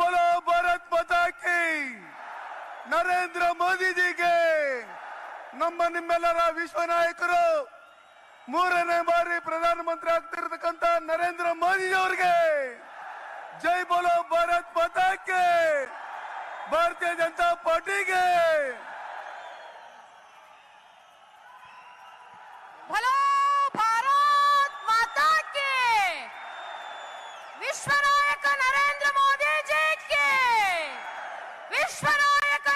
बोलो भारत माता की। नरेंद्र मोदी जी के नम निमेल विश्व नायक बारी प्रधानमंत्री आगतिरतक नरेंद्र मोदी जी जय बोलो भारत माता के। भारतीय जनता पार्टी के। ವಿಶ್ವ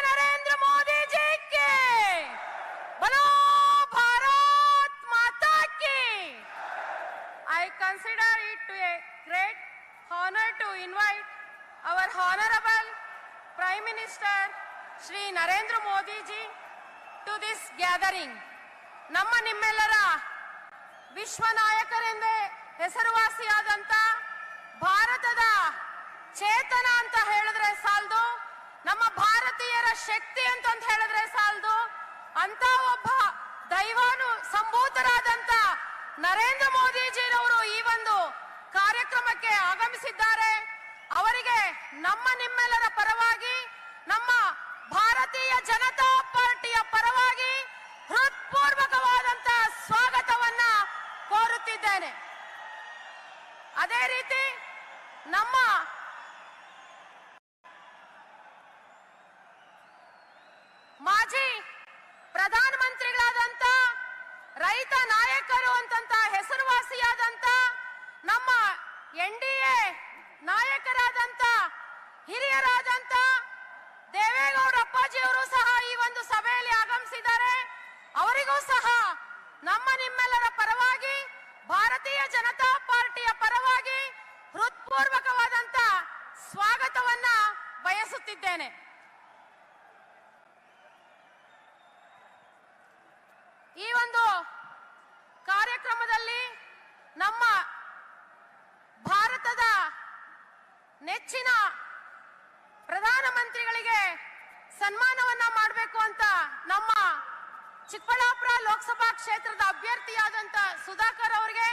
ನರೇಂದ್ರ ಮೋದಿ ಕೆ ಬಲೋ Bharat ಮಾತಾಕಿ. I consider it to a great honour to invite our honourable prime minister Shri Narendra Modiji to this gathering ನಮ್ಮ ನಿಮ್ಮೆಲ್ಲರ ವಿಶ್ವ ನಾಯಕರೆಂದೇ ಹೆಸರುವಾಸಿಯಾದಂತ ಭಾರತದ ಚೇತನ ಅಂತ ಹೇಳಿದ್ರೆ ಸಾಲ್ದು. ಶಕ್ತಿ ಅಂತ ಹೇಳಿದ್ರೆ ಸಾಲದು? ಅಂತ ಒಬ್ಬ ದೈವಾನು ಸಂಭೂತರಾದಂತ ನರೇಂದ್ರ ಮೋದಿಜಿರವರು ಈ ಒಂದು ಕಾರ್ಯಕ್ರಮಕ್ಕೆ ಆಗಮಿಸಿದ್ದಾರೆ. ಅವರಿಗೆ ನಮ್ಮ ನಿಮ್ಮೆಲ್ಲರ ಪರವಾಗಿ, ನಮ್ಮ ಭಾರತೀಯ ಜನತಾ ಪಾರ್ಟಿಯ ಪರವಾಗಿ ಹೃತ್ಪೂರ್ವಕವಾದಂತ ಸ್ವಾಗತವನ್ನ ಕೋರುತ್ತಿದ್ದೇನೆ. ಅದೇ ರೀತಿ ನಮ್ಮ ಪ್ರಧಾನಮಂತ್ರಿಗಳಾದಂತ ರೈತ ನಾಯಕರು ಅಂತಂತ ಹೆಸರುವಾಸಿಯಾದಂತ ನಮ್ಮ ಎನ್ ಡಿ ಎ ನಾಯಕರಾದಂತ ಹಿರಿಯರಾದಂತ ದೇವೇಗೌಡ ಅಪ್ಪಾಜಿಯವರು ಸಹ ಈ ಒಂದು ಸಭೆಯಲ್ಲಿ ಆಗಮಿಸಿದ್ದಾರೆ. ಅವರಿಗೂ ಸಹ ನಮ್ಮ ನಿಮ್ಮೆಲ್ಲರ ಪರವಾಗಿ, ಭಾರತೀಯ ಜನತಾ ಪಾರ್ಟಿಯ ಪರವಾಗಿ ಹೃತ್ಪೂರ್ವಕವಾದಂತ ಸ್ವಾಗತವನ್ನ ಬಯಸುತ್ತಿದ್ದೇನೆ ಈ ಒಂದು ಕಾರ್ಯಕ್ರಮದಲ್ಲಿ ನಮ್ಮ ಭಾರತದ ನೆಚ್ಚಿನ ಪ್ರಧಾನಮಂತ್ರಿಗಳಿಗೆ ಸನ್ಮಾನವನ್ನ ಮಾಡಬೇಕು ಅಂತ ನಮ್ಮ ಚಿಕ್ಕಬಳ್ಳಾಪುರ ಲೋಕಸಭಾ ಕ್ಷೇತ್ರದ ಅಭ್ಯರ್ಥಿಯಾದಂತ ಸುಧಾಕರ್ ಅವರಿಗೆ